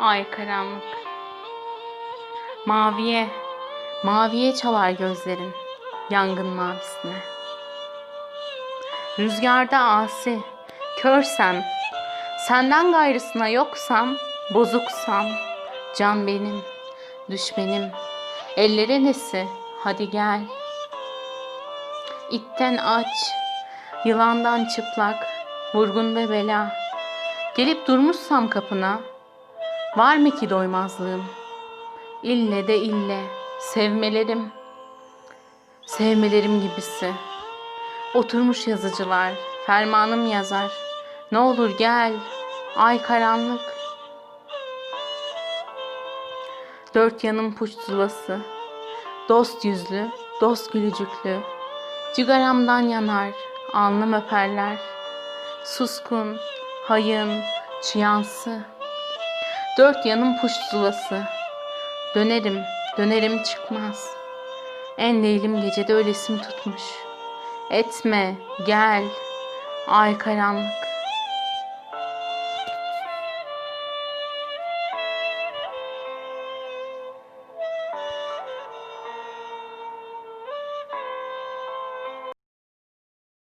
Ay karanlık. Maviye, maviye çalar gözlerin yangın mavisine. Rüzgarda asi, körsem, senden gayrısına yoksam, bozuksam, can benim, düşmenim, ellere nesi, hadi gel. İtten aç, yılandan çıplak, vurgun ve bela. Gelip durmuşsam kapına, var mı ki doymazlığım? İlle de ille, sevmelerim, sevmelerim gibisi. Oturmuş yazıcılar, fermanım yazar. Ne olur gel, ay karanlık. Dört yanım puç zulası, dost yüzlü, dost gülücüklü. Cigaramdan yanar, alnım öperler. Suskun, hayın, çıyansı. Dört yanım puş zulası. Dönerim, dönerim çıkmaz. En leylim gecede ölesim tutmuş. Etme, gel, ay karanlık.